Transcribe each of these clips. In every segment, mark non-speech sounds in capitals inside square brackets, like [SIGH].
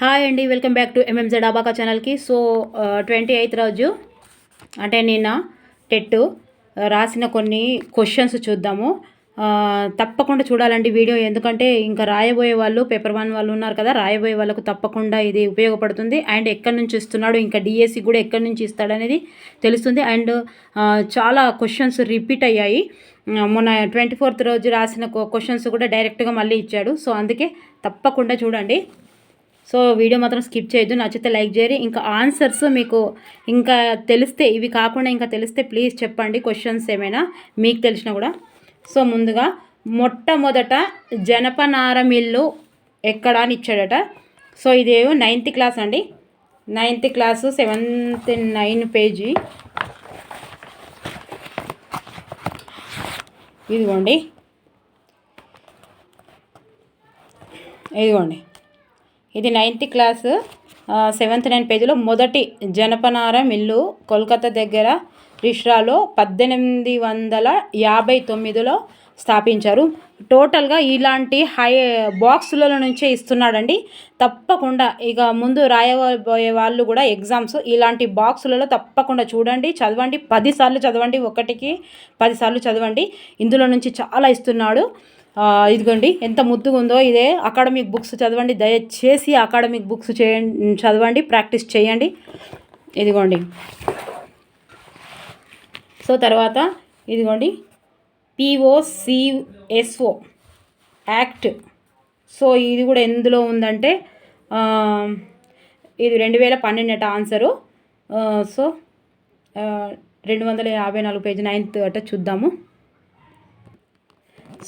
Hi అండి welcome back to MMZ డాబాకా ఛానల్కి. సో ట్వంటీ ఎయిత్ రోజు అంటే నిన్న టెట్ రాసిన కొన్ని క్వశ్చన్స్ చూద్దాము. తప్పకుండా చూడాలండి వీడియో ఎందుకంటే ఇంకా రాయబోయే వాళ్ళు పేపర్ వన్ వాళ్ళు ఉన్నారు కదా రాయబోయే వాళ్ళకు తప్పకుండా ఇది ఉపయోగపడుతుంది. అండ్ ఎక్కడి నుంచి ఇస్తున్నాడు ఇంకా డిఎస్సి కూడా ఎక్కడి నుంచి ఇస్తాడనేది తెలుస్తుంది. అండ్ చాలా క్వశ్చన్స్ రిపీట్ అయ్యాయి. మొన్న ట్వంటీ ఫోర్త్ రోజు రాసిన క్వశ్చన్స్ కూడా డైరెక్ట్గా మళ్ళీ ఇచ్చాడు. సో అందుకే తప్పకుండా చూడండి. సో వీడియో మాత్రం స్కిప్ చేయొద్దు. నచ్చితే లైక్ చేయరు ఇంకా ఆన్సర్స్ మీకు ఇంకా తెలిస్తే ఇవి కాకుండా ఇంకా తెలిస్తే ప్లీజ్ చెప్పండి క్వశ్చన్స్ ఏమైనా మీకు తెలిసినా కూడా. సో ముందుగా మొట్టమొదట జనపనార మిల్లు ఎక్కడ అని ఇచ్చాడట. సో ఇదేమో నైన్త్ క్లాస్ అండి. Ninth class seventh nine page. ఇదిగోండి. ఇదిగోండి. ఇది నైన్త్ క్లాస్ సెవెంత్ నైన్ పేజీలో మొదటి జనపనార మిల్లు కోల్కతా దగ్గర రిష్రాలో పద్దెనిమిది వందల యాభై తొమ్మిదిలో స్థాపించారు. టోటల్గా ఇలాంటి హై బాక్సుల నుంచే ఇస్తున్నాడండి. తప్పకుండా ఇక ముందు రాయబోయే వాళ్ళు కూడా ఎగ్జామ్స్ ఇలాంటి బాక్సులలో తప్పకుండా చూడండి చదవండి. పదిసార్లు చదవండి ఒకటికి పదిసార్లు చదవండి. ఇందులో నుంచి చాలా ఇస్తున్నాడు. ఇదిగోండి ఎంత ముద్దుగా ఉందో ఇదే. అకాడమిక్ బుక్స్ చదవండి దయచేసి అకాడమిక్ బుక్స్ చేయండి చదవండి ప్రాక్టీస్ చేయండి. ఇదిగోండి. సో తర్వాత ఇదిగోండి పిఓసిఎస్ఓ యాక్ట్. సో ఇది కూడా ఎందులో ఉందంటే ఇది రెండు వేల పన్నెండు అట ఆన్సరు. సో రెండు వందల యాభై నాలుగు పేజీ నైన్త్ అట చూద్దాము.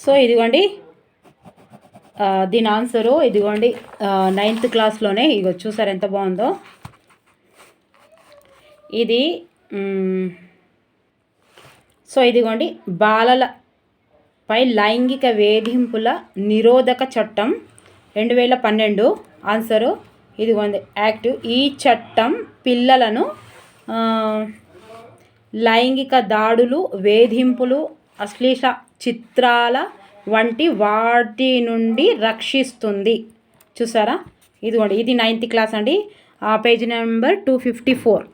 సో ఇదిగోండి దీని ఆన్సరు ఇదిగోండి నైన్త్ క్లాస్లోనే ఇగో చూసారు ఎంత బాగుందో. ఇది సో ఇదిగోండి బాలల పై లైంగిక వేధింపుల నిరోధక చట్టం రెండు వేల పన్నెండు. ఆన్సరు ఇదిగోండి యాక్ట్ ఈ చట్టం పిల్లలను లైంగిక దాడులు వేధింపులు అశ్లీష చిత్రాల వంటి వాటి నుండి రక్షిస్తుంది. చూసారా? ఇదిగోండి ఇది నైన్త్ క్లాస్ అండి. ఆ page number two fifty four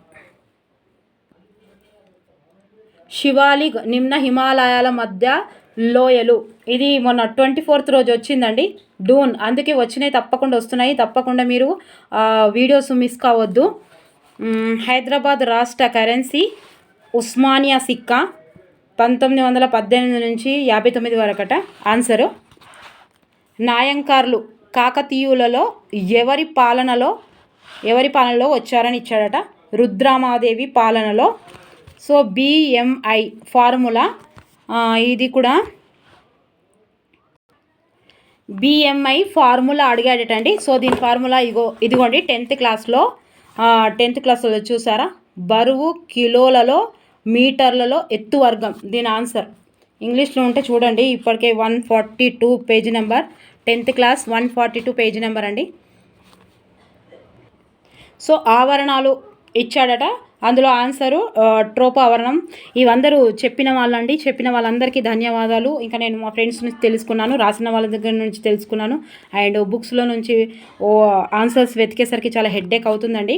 Shivalik నిమ్న హిమాలయాల మధ్య లోయలు. ఇది మొన్న ట్వంటీ ఫోర్త్ రోజు వచ్చిందండి. డూన్ అందుకే వచ్చినాయి తప్పకుండా వస్తున్నాయి. తప్పకుండా మీరు వీడియోస్ మిస్ కావద్దు. హైదరాబాద్ రాష్ట్ర కరెన్సీ ఉస్మానియా సిక్కా. పంతొమ్మిది వందల పద్దెనిమిది నుంచి యాభై తొమ్మిది వరకట ఆన్సరు. నాయంకార్లు కాకతీయులలో ఎవరి పాలనలో ఎవరి పాలనలో వచ్చారని ఇచ్చాడట? రుద్రామాదేవి పాలనలో. సో బిఎంఐ ఫార్ములా ఇది కూడా బిఎంఐ ఫార్ములా అడిగాడటండి సో దీని ఫార్ములా ఇగో ఇదిగోండి టెన్త్ క్లాస్లో టెన్త్ క్లాస్లో చూసారా? బరువు కిలోలలో మీటర్లలో ఎత్తు వర్గం. దీని ఆన్సర్. ఇంగ్లీష్లో ఉంటే చూడండి ఇప్పటికే one forty two page number. Tenth class one forty two page number అండి. సో ఆవరణాలు ఇచ్చాడట. అందులో ఆన్సరు ట్రోప్ ఆవరణం. ఇవందరూ చెప్పిన వాళ్ళండి. చెప్పిన వాళ్ళందరికీ ధన్యవాదాలు. ఇంకా నేను మా ఫ్రెండ్స్ నుంచి తెలుసుకున్నాను రాసిన వాళ్ళ దగ్గర నుంచి తెలుసుకున్నాను. అండ్ బుక్స్లో నుంచి ఓ ఆన్సర్స్ వెతికేసరికి చాలా హెడ్ఏక్ అవుతుందండి.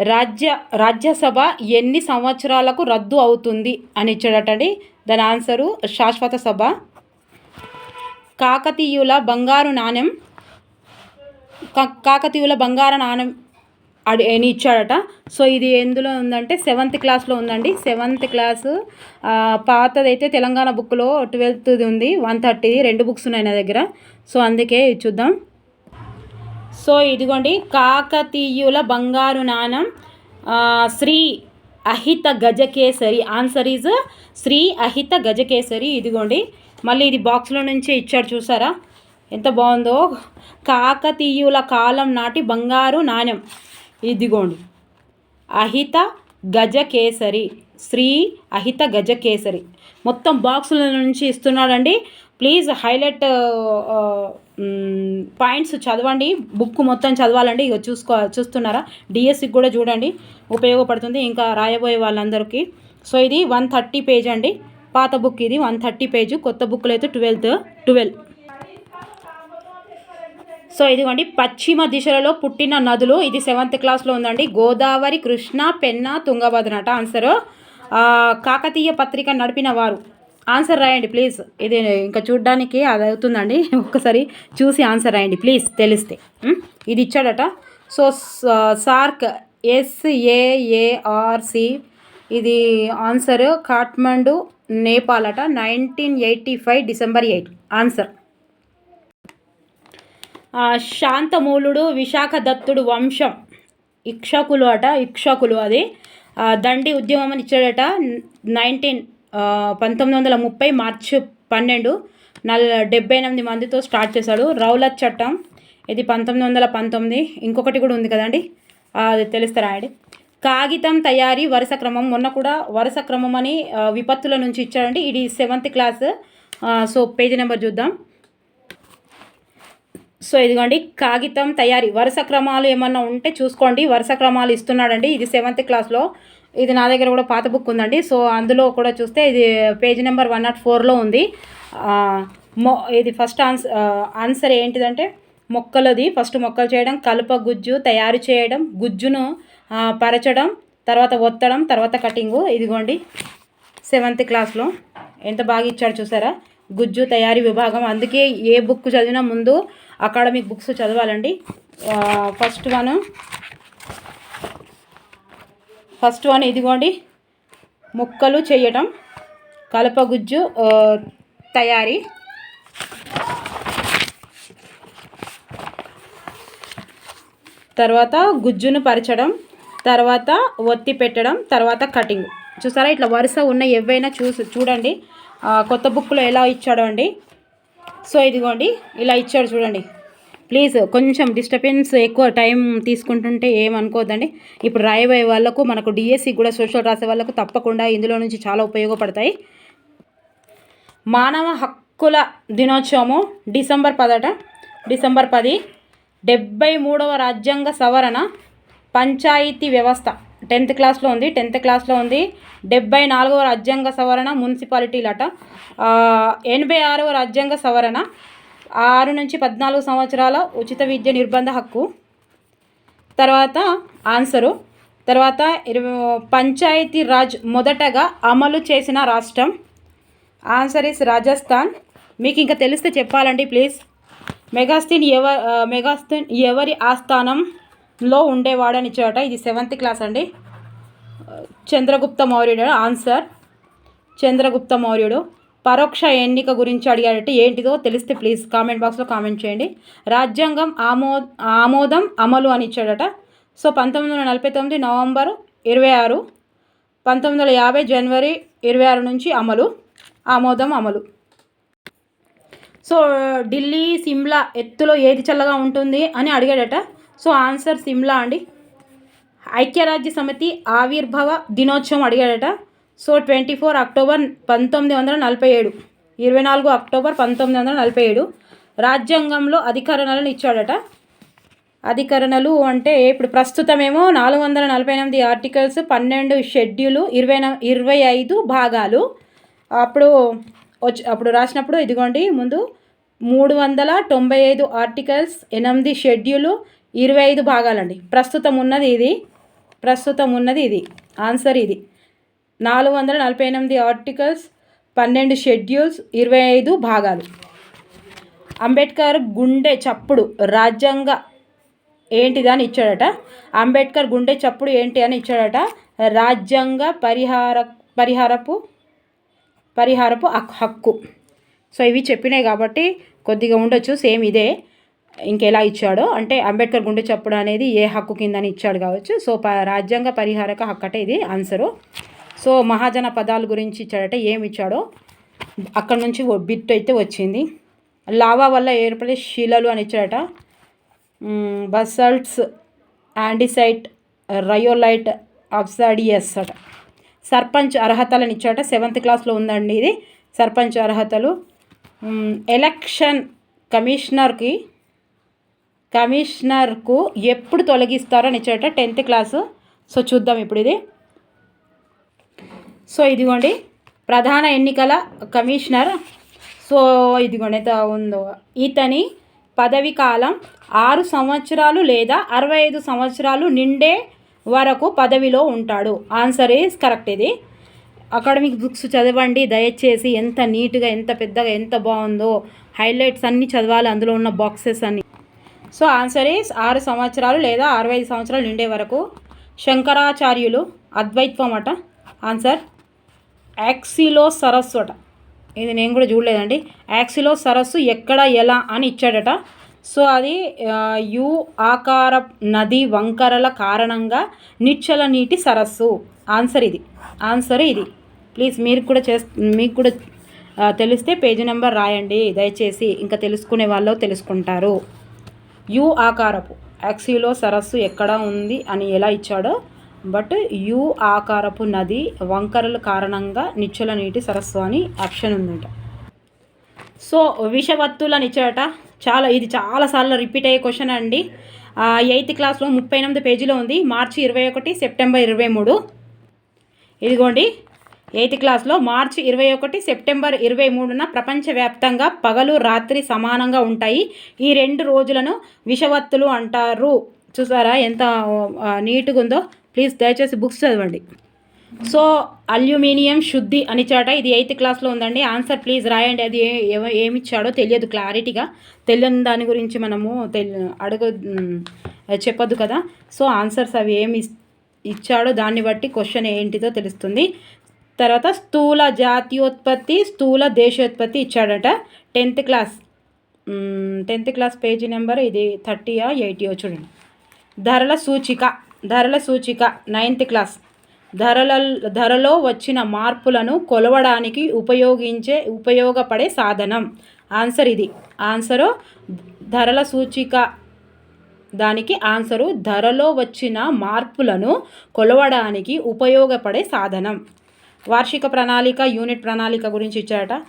రాజ్య రాజ్యసభ ఎన్ని సంవత్సరాలకు రద్దు అవుతుంది అని ఇచ్చాడటండి. దాని ఆన్సరు శాశ్వత సభ. కాకతీయుల బంగారు నాణెం కా- కాకతీయుల బంగారు నాణెం అడి అని ఇచ్చాడట. సో ఇది ఎందులో ఉందంటే సెవెంత్ క్లాస్లో ఉందండి. సెవెంత్ క్లాసు పాతదైతే తెలంగాణ బుక్లో ట్వెల్త్ది ఉంది. వన్ థర్టీ రెండు బుక్స్ ఉన్నాయి నా దగ్గర. సో అందుకే చూద్దాం. సో ఇదిగోండి కాకతీయుల బంగారు నాణం శ్రీ అహిత గజకేసరి. ఆన్సర్ ఈజ్ శ్రీ అహిత గజకేసరి. ఇదిగోండి మళ్ళీ ఇది బాక్స్లో నుంచే ఇచ్చాడు చూసారా? ఎంత బాగుందో. కాకతీయుల కాలం నాటి బంగారు నాణ్యం ఇదిగోండి అహిత గజకేసరి. శ్రీ అహిత గజకేసరి. మొత్తం బాక్సుల నుంచి ఇస్తున్నాడండి. ప్లీజ్ హైలైట్ పాయింట్స్ చదవండి. బుక్ మొత్తం చదవాలండి. ఇక చూసుకో చూస్తున్నారా? డిఎస్సికి కూడా చూడండి. ఉపయోగపడుతుంది ఇంకా రాయబోయే వాళ్ళందరికీ. సో ఇది వన్ థర్టీ పేజ్ అండి. పాత బుక్ ఇది వన్ థర్టీ పేజ్. కొత్త బుక్లో అయితే ట్వెల్త్ ట్వెల్వ్. సో ఇదిగోండి. పశ్చిమ దిశలలో పుట్టిన నదులు. ఇది సెవెంత్ క్లాస్లో ఉందండి. గోదావరి కృష్ణ పెన్న తుంగభద్ర అట. ఆన్సరు కాకతీయ పత్రిక నడిపిన వారు. ఆన్సర్ రాయండి ప్లీజ్. ఇది ఇంకా చూడ్డానికి అది అవుతుందండి. [LAUGHS] ఒక్కసారి చూసి ఆన్సర్ రాయండి ప్లీజ్. తెలిస్తే. ఇది ఇచ్చాడట. So SAARC S A A R C ఇది ఆన్సర్. కాఠ్మండు నేపాల్ అట nineteen eighty five December eight. Answer. శాంతమూలుడు విశాఖ దత్తుడు వంశం. ఇక్షకులు అట ఇక్షకులు అది. దండి ఉద్యమం అని ఇచ్చాడట నైన్టీన్ పంతొమ్మిది వందల ముప్పై మార్చి పన్నెండు నల్ డెబ్బై ఎనిమిది మందితో స్టార్ట్ చేశాడు రౌలత్ చట్టం. ఇది పంతొమ్మిది వందల పంతొమ్మిది. ఇంకొకటి కూడా ఉంది కదండి? అది తెలుస్తారా అండి? కాగితం తయారీ వరుస క్రమం. మొన్న కూడా వరుస క్రమం అని విపత్తుల నుంచి ఇచ్చాడండి. ఇది seventh class so page number చూద్దాం. సో ఇదిగోండి కాగితం తయారీ వరుస క్రమాలు ఏమన్నా ఉంటే చూసుకోండి. వరుస క్రమాలు ఇస్తున్నాడండి. ఇది సెవెంత్ క్లాస్లో. ఇది నా దగ్గర కూడా పాత బుక్ ఉందండి. సో అందులో కూడా చూస్తే ఇది పేజ్ నెంబర్ వన్ నాట్ ఫోర్లో ఉంది. మొ ఇది ఫస్ట్ ఆన్సర్ ఆన్సర్ ఏంటిదంటే మొక్కలది ఫస్ట్ మొక్కలు చేయడం కలుప గుజ్జు తయారు చేయడం గుజ్జును పరచడం తర్వాత ఒత్తడం తర్వాత కటింగు ఇదిగోండి. సెవెంత్ క్లాస్లో ఎంత బాగా ఇచ్చాడు చూసారా? గుజ్జు తయారీ విభాగం. అందుకే ఏ బుక్ చదివినా ముందు అకాడమిక్ బుక్స్ చదవాలండి. ఫస్ట్ వన్ ఫస్ట్ వన్ ఇదిగోండి. ముక్కలు చేయటం కలపగుజ్జు తయారీ. తర్వాత గుజ్జును పరచడం తర్వాత ఒత్తి పెట్టడం తర్వాత కటింగ్. చూసారా ఇట్లా వరుస ఉన్న ఏవైనా చూసి చూడండి. కొత్త బుక్లో ఎలా ఇచ్చాడో అండి. సో ఇదిగోండి ఇలా ఇచ్చాడు చూడండి. ప్లీజ్ కొంచెం డిస్టర్బెన్స్ ఎక్కువ టైం తీసుకుంటుంటే ఏమనుకోవద్దండి ఇప్పుడు రాయబోయే వాళ్ళకు మనకు డిఎస్సి కూడా సోషల్ రాసే వాళ్ళకు తప్పకుండా ఇందులో నుంచి చాలా ఉపయోగపడతాయి. మానవ హక్కుల దినోత్సవము డిసెంబర్ పదట డిసెంబర్ పది డెబ్బై మూడవ రాజ్యాంగ సవరణ పంచాయతీ వ్యవస్థ. టెన్త్ క్లాస్లో ఉంది టెన్త్ క్లాస్లో ఉంది డెబ్బై నాలుగవ రాజ్యాంగ సవరణ మున్సిపాలిటీలట. ఎనభై ఆరవ రాజ్యాంగ సవరణ ఆరు నుంచి పద్నాలుగు సంవత్సరాల ఉచిత విద్య నిర్బంధ హక్కు. తర్వాత ఆన్సరు. తర్వాత ఇరవై పంచాయతీ రాజ్ మొదటగా అమలు చేసిన రాష్ట్రం. Answer is Rajasthan. మీకు ఇంకా తెలిస్తే చెప్పాలండి ప్లీజ్. మెగాస్టిన్ ఎవ ఆ, మెగాస్టిన్ ఎవరి ఆస్థానంలో ఉండేవాడని చోట ఇది సెవెంత్ క్లాస్ అండి. చంద్రగుప్త మౌర్యుడు ఆన్సర్. చంద్రగుప్త మౌర్యుడు. పరోక్ష ఎన్నిక గురించి అడిగాడంటే ఏంటిదో తెలిస్తే ప్లీజ్ కామెంట్ బాక్స్లో కామెంట్ చేయండి. రాజ్యాంగం ఆమో ఆమోదం అమలు అని ఇచ్చాడట. సో పంతొమ్మిది వందల నలభై తొమ్మిది నవంబర్ ఇరవై ఆరు పంతొమ్మిది వందల యాభై జనవరి ఇరవై ఆరు నుంచి అమలు ఆమోదం అమలు. సో ఢిల్లీ సిమ్లా ఎత్తులో ఏది చల్లగా ఉంటుంది అని అడిగాడట. సో ఆన్సర్ సిమ్లా అండి. ఐక్యరాజ్య సమితి ఆవిర్భవ దినోత్సవం అడిగాడట. సో ట్వంటీ ఫోర్ అక్టోబర్ పంతొమ్మిది వందల నలభై ఏడు ఇరవై నాలుగు అక్టోబర్ పంతొమ్మిది వందల నలభై ఏడు రాజ్యాంగంలో అధికరణలను ఇచ్చాడట. అధికరణలు అంటే ఇప్పుడు ప్రస్తుతమేమో నాలుగు వందల నలభై ఎనిమిది ఆర్టికల్స్ పన్నెండు షెడ్యూలు ఇరవై ఇరవై ఐదు భాగాలు. అప్పుడు వచ్చి అప్పుడు రాసినప్పుడు ఇదిగోండి ముందు మూడు వందల తొంభై ఐదు ఆర్టికల్స్ ఎనిమిది షెడ్యూలు ఇరవై ఐదు భాగాలండి. ప్రస్తుతం ఉన్నది ఇది. ప్రస్తుతం ఉన్నది ఇది. ఆన్సర్ ఇది. నాలుగు వందల నలభై ఎనిమిది ఆర్టికల్స్ పన్నెండు షెడ్యూల్స్ ఇరవై ఐదు భాగాలు. అంబేద్కర్ గుండె చప్పుడు రాజ్యాంగ ఏంటిది అని ఇచ్చాడట. అంబేద్కర్ గుండె చప్పుడు ఏంటి అని ఇచ్చాడట. రాజ్యాంగ పరిహార పరిహారపు పరిహారపు హక్- హక్కు. సో ఇవి చెప్పినాయి కాబట్టి కొద్దిగా ఉండొచ్చు. సేమ్ ఇదే ఇంకెలా ఇచ్చాడో. అంటే అంబేద్కర్ గుండె చప్పుడు అనేది ఏ హక్కు కిందని ఇచ్చాడు కావచ్చు. సో ప రాజ్యాంగ పరిహారక హక్కు అంటే ఇది ఆన్సరు. సో మహాజన పదాల గురించి ఇచ్చాడట ఏమి ఇచ్చాడో అక్కడ నుంచి ఓ బిట్ అయితే వచ్చింది. లావా వల్ల ఏర్పడే శిలలు అని ఇచ్చాడట బసల్ట్స్ యాండిసైట్ రయోలైట్ అబ్సాడియస్ అట. సర్పంచ్ అర్హతలను ఇచ్చాట సెవెంత్ క్లాస్లో ఉందండి ఇది. సర్పంచ్ అర్హతలు. ఎలక్షన్ కమిషనర్కి కమిషనర్కు ఎప్పుడు తొలగిస్తారని ఇచ్చాట టెన్త్ క్లాసు. సో చూద్దాం ఇప్పుడు ఇది. సో ఇదిగోండి ప్రధాన ఎన్నికల కమిషనర్. సో ఇదిగోండి ఎంత ఉందో. ఇతని పదవి కాలం ఆరు సంవత్సరాలు లేదా అరవై ఐదు సంవత్సరాలు నిండే వరకు పదవిలో ఉంటాడు. ఆన్సర్ ఈజ్ కరెక్ట్ ఇది. అకాడమిక్ బుక్స్ చదవండి దయచేసి ఎంత నీట్గా ఎంత పెద్దగా ఎంత బాగుందో. హైలైట్స్ అన్నీ చదవాలి అందులో ఉన్న బాక్సెస్ అన్నీ. సో ఆన్సర్ ఈస్ ఆరు సంవత్సరాలు లేదా అరవై ఐదు సంవత్సరాలు నిండే వరకు శంకరాచార్యులు అద్వైత్వం అట. ఆన్సర్ యాక్సిలో సరస్సు అట. ఇది నేను కూడా చూడలేదండి. యాక్సిలో సరస్సు ఎక్కడ ఎలా అని ఇచ్చాడట. సో అది యు ఆకార నది వంకరల కారణంగా నిచ్చల నీటి సరస్సు. ఆన్సర్ ఇది. ఆన్సర్ ఇది. ప్లీజ్ మీరు కూడా చేస్ మీకు కూడా తెలిస్తే పేజీ నెంబర్ రాయండి. దయచేసి ఇంకా తెలుసుకునే వాళ్ళు తెలుసుకుంటారు. యు ఆకారపు యాక్సిలో సరస్సు ఎక్కడ ఉంది అని ఎలా ఇచ్చాడో బట్ యు ఆకారపు నది వంకరల కారణంగా నిచ్చల నీటి సరస్సు అని ఆప్షన్ ఉందంట సో విషవత్తుల నిచ్చట చాలా ఇది చాలాసార్లు రిపీట్ అయ్యే క్వశ్చన్ అండి. ఎయిత్ క్లాస్లో ముప్పై ఎనిమిది పేజీలో ఉంది. మార్చి ఇరవై ఒకటి సెప్టెంబర్ ఇరవై మూడు. ఇదిగోండి. ఎయిత్ క్లాస్లో మార్చి ఇరవై ఒకటి సెప్టెంబర్ ఇరవై మూడున ప్రపంచవ్యాప్తంగా పగలు రాత్రి సమానంగా ఉంటాయి. ఈ రెండు రోజులను విషవత్తులు అంటారు. చూసారా ఎంత నీట్గా ఉందో ప్లీజ్ దయచేసి బుక్స్ చదవండి. సో అల్యూమినియం శుద్ధి అని చాట ఇది ఎయిత్ క్లాస్లో ఉందండి. ఆన్సర్ ప్లీజ్ రాయండి. అది ఏ- ఏమి ఇచ్చాడో తెలియదు క్లారిటీగా. తెలియని దాని గురించి మనము తెలి అడగ మ్, చెప్పొద్దు కదా. సో ఆన్సర్స్ అవి ఏమి ఇస్- ఇచ్చాడో దాన్ని బట్టి క్వశ్చన్ ఏంటిదో తెలుస్తుంది. తర్వాత స్థూల జాతీయోత్పత్తి స్థూల దేశోత్పత్తి ఇచ్చాడట. Tenth class tenth class page number ఇది థర్టీయా ఎయిటీయో చూడండి. ధరల సూచిక. ధరల సూచిక నైన్త్ క్లాస్. ధరల ధరలో వచ్చిన మార్పులను కొలవడానికి ఉపయోగించే ఉపయోగపడే సాధనం. ఆన్సర్ ఇది. ఆన్సరు ధరల సూచిక. దానికి ఆన్సరు ధరలో వచ్చిన మార్పులను కొలవడానికి ఉపయోగపడే సాధనం. వార్షిక ప్రణాళిక యూనిట్ ప్రణాళిక గురించి ఇచ్చారట.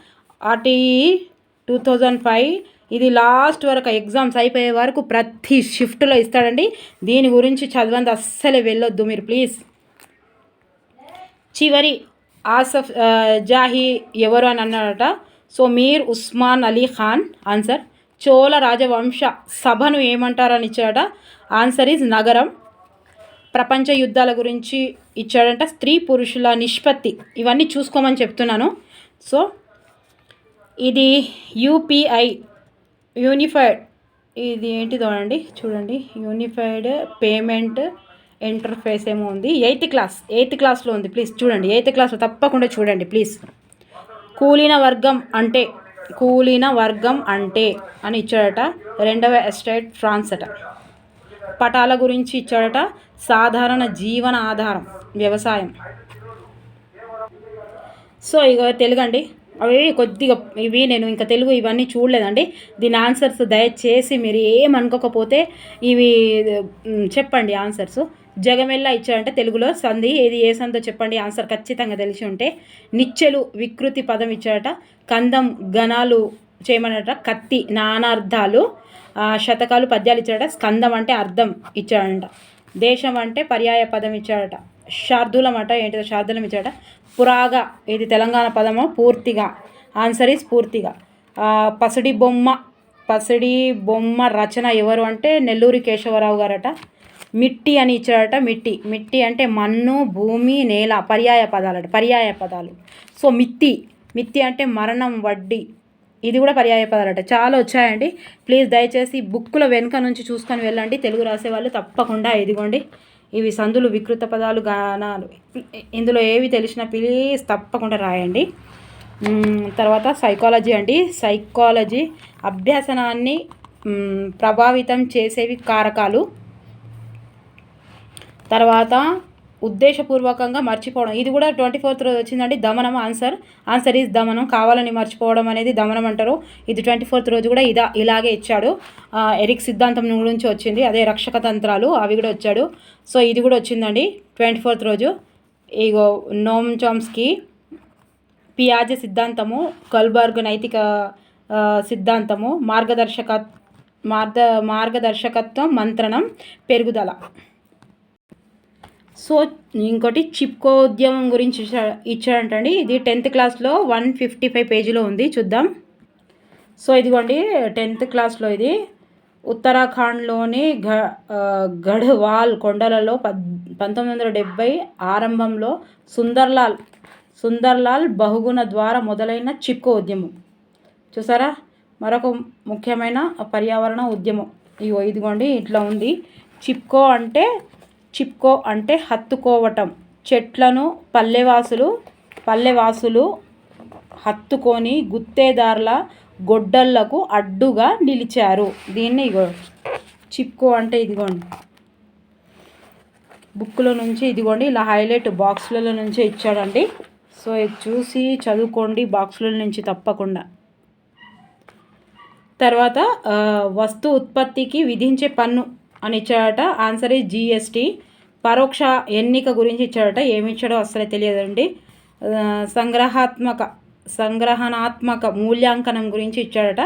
ఆర్టీఈ టూ థౌజండ్ ఫైవ్ ఇది లాస్ట్ వరకు ఎగ్జామ్స్ అయిపోయే వరకు ప్రతి షిఫ్ట్లో ఇస్తాడండి. దీని గురించి చదవండి అస్సలే వెళ్ళొద్దు మీరు ప్లీజ్. చివరి ఆసఫ్ జాహీ ఎవరు అని అన్నాడట. So Mir Osman Ali Khan answer. Chola రాజవంశ సభను ఏమంటారని ఇచ్చాడట. ఆన్సర్ ఈజ్ నగరం. ప్రపంచ యుద్ధాల గురించి ఇచ్చాడంట స్త్రీ పురుషుల నిష్పత్తి. ఇవన్నీ చూసుకోమని చెప్తున్నాను. సో ఇది యూపీఐ యూనిఫైడ్. ఇది ఏంటిదో అండి చూడండి. యూనిఫైడ్ పేమెంట్ ఇంటర్ఫేస్ ఏమో ఉంది. ఎయిత్ క్లాస్ ఎయిత్ క్లాస్లో ఉంది. ప్లీజ్ చూడండి ఎయిత్ క్లాస్లో తప్పకుండా చూడండి ప్లీజ్. కూలిన వర్గం అంటే కూలిన వర్గం అంటే అని ఇచ్చాడట రెండవ ఎస్టేట్ ఫ్రాన్స్ అట. పటాల గురించి ఇచ్చాడట సాధారణ జీవన ఆధారం వ్యవసాయం. సో ఇక తెలుగండి. అవి కొద్దిగా ఇవి నేను ఇంకా తెలుగు ఇవన్నీ చూడలేదండి. దీని ఆన్సర్స్ దయచేసి మీరు ఏమనుకోకపోతే ఇవి చెప్పండి ఆన్సర్స్. జగమెల్లా ఇచ్చాడంటే తెలుగులో సంధి ఏది ఏ సందో చెప్పండి ఆన్సర్ ఖచ్చితంగా తెలిసి ఉంటే. నిచ్చెలు వికృతి పదం ఇచ్చాడట. కందం గణాలు చేయమనట కత్తి నానార్థాలు. శతకాలు పద్యాలు ఇచ్చాడట. స్కందం అంటే అర్థం ఇచ్చాడంట. దేశం అంటే పర్యాయ పదం ఇచ్చాడట. శార్దూలం అట ఏంటిదో శార్దూలం ఇచ్చాడట. పురాగా ఇది తెలంగాణ పదము పూర్తిగా. ఆన్సర్ ఈస్ పూర్తిగా. పసిడి బొమ్మ పసిడి బొమ్మ రచన ఎవరు అంటే నెల్లూరి కేశవరావు గారట. మిట్టి అని ఇచ్చాడట మిట్టి. మిట్టి అంటే మన్ను భూమి నేల పర్యాయ పదాలట పర్యాయ పదాలు. సో మిత్తి. మిత్తి అంటే మరణం వడ్డీ. ఇది కూడా పర్యాయ పదాలట. చాలా వచ్చాయండి. ప్లీజ్ దయచేసి బుక్కుల వెనుక నుంచి చూసుకొని వెళ్ళండి. తెలుగు రాసేవాళ్ళు తప్పకుండా ఇదిగోండి ఇవి సందులు వికృత పదాలు గానాలు. ఇందులో ఏవి తెలిసినా ప్లీజ్ తప్పకుండా రాయండి. తర్వాత సైకాలజీ అండి. సైకాలజీ అభ్యసనాన్ని ప్రభావితం చేసేవి కారకాలు. తర్వాత ఉద్దేశపూర్వకంగా మర్చిపోవడం. ఇది కూడా ట్వంటీ ఫోర్త్ రోజు వచ్చిందండి. దమనం ఆన్సర్. ఆన్సర్ ఈజ్ దమనం. కావాలని మర్చిపోవడం అనేది దమనం అంటారు. ఇది ట్వంటీ ఫోర్త్ రోజు కూడా ఇదా ఇలాగే ఇచ్చాడు. ఎరిక్ సిద్ధాంతం గురించి వచ్చింది. అదే రక్షక తంత్రాలు అవి కూడా వచ్చాడు. సో ఇది కూడా వచ్చిందండి ట్వంటీ ఫోర్త్ రోజు. ఇగో నోమ్ చామ్స్కి పియాజ సిద్ధాంతము కల్బర్గ్ నైతిక సిద్ధాంతము మార్గదర్శక మార్గ మార్గదర్శకత్వం మంత్రణం పెరుగుదల. సో ఇంకోటి చిప్కో ఉద్యమం గురించి ఇచ్చాడంటండి. ఇది టెన్త్ క్లాస్లో వన్ ఫిఫ్టీ ఫైవ్ పేజీలో ఉంది చూద్దాం. సో ఇదిగోండి టెన్త్ క్లాస్లో ఇది. ఉత్తరాఖండ్లోని గ గఢ్వాల్ కొండలలో పద్ పంతొమ్మిది వందల డెబ్భై ఆరంభంలో సుందర్లాల్ సుందర్లాల్ బహుగుణ ద్వారా మొదలైన చిప్కో ఉద్యమం. చూసారా? మరొక ముఖ్యమైన పర్యావరణ ఉద్యమం. ఇగో ఇదిగోండి ఇట్లా ఉంది. చిప్కో అంటే చిప్కో అంటే హత్తుకోవటం. చెట్లను పల్లెవాసులు పల్లెవాసులు హత్తుకొని గుత్తేదారుల గొడ్డళ్ళకు అడ్డుగా నిలిచారు. దీన్ని ఇగో చిప్కో అంటే ఇదిగోండి. బుక్లో నుంచి ఇదిగోండి ఇలా హైలైట్ బాక్స్లలో నుంచే ఇచ్చాడండి. సో ఇది చూసి చదువుకోండి బాక్సుల నుంచి తప్పకుండా. తర్వాత వస్తు ఉత్పత్తికి విధించే పన్ను. అని ఇచ్చాడట. ఆన్సర్ ఈజ్ జిఎస్టీ పరోక్ష ఎన్నిక గురించి ఇచ్చాడట. ఏమి ఇచ్చాడో అసలే తెలియదండి. సంగ్రహాత్మక సంగ్రహణాత్మక మూల్యాంకనం గురించి ఇచ్చాడట.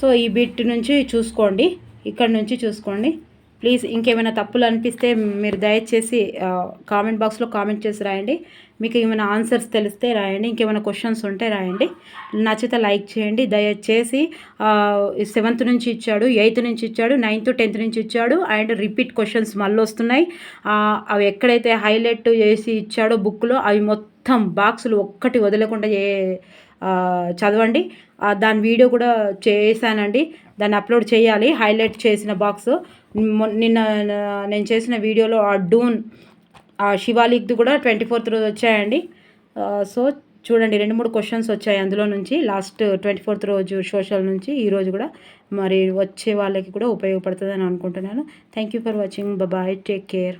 సో ఈ బిట్ నుంచి చూసుకోండి. ఇక్కడ నుంచి చూసుకోండి. ప్లీజ్ ఇంకేమైనా తప్పులు అనిపిస్తే మీరు దయచేసి కామెంట్ బాక్స్లో కామెంట్ చేసి రాయండి. మీకు ఏమైనా ఆన్సర్స్ తెలిస్తే రాయండి. ఇంకేమైనా క్వశ్చన్స్ ఉంటే రాయండి. నచ్చితే లైక్ చేయండి. దయచేసి సెవెంత్ నుంచి ఇచ్చాడు ఎయిత్ నుంచి ఇచ్చాడు నైన్త్ టెన్త్ నుంచి ఇచ్చాడు అండ్ రిపీట్ క్వశ్చన్స్ మళ్ళీ వస్తున్నాయి. అవి ఎక్కడైతే హైలైట్ చేసి ఇచ్చాడో బుక్లో అవి మొత్తం బాక్సులు ఒక్కటి వదలకుండా ఏ చదవండి. దాని వీడియో కూడా చేశానండి. దాన్ని అప్లోడ్ చేయాలి. హైలైట్ చేసిన బాక్స్. నిన్న నేను చేసిన వీడియోలో ఆ డూన్ ఆ శివాలిక్ది కూడా ట్వంటీ ఫోర్త్ రోజు వచ్చాయండి. సో చూడండి రెండు మూడు క్వశ్చన్స్ వచ్చాయి అందులో నుంచి. లాస్ట్ ట్వంటీ ఫోర్త్ రోజు సోషల్ నుంచి ఈ రోజు కూడా మరి వచ్చే వాళ్ళకి కూడా ఉపయోగపడుతుందని అనుకుంటున్నాను. Thank you for watching. Bye take care.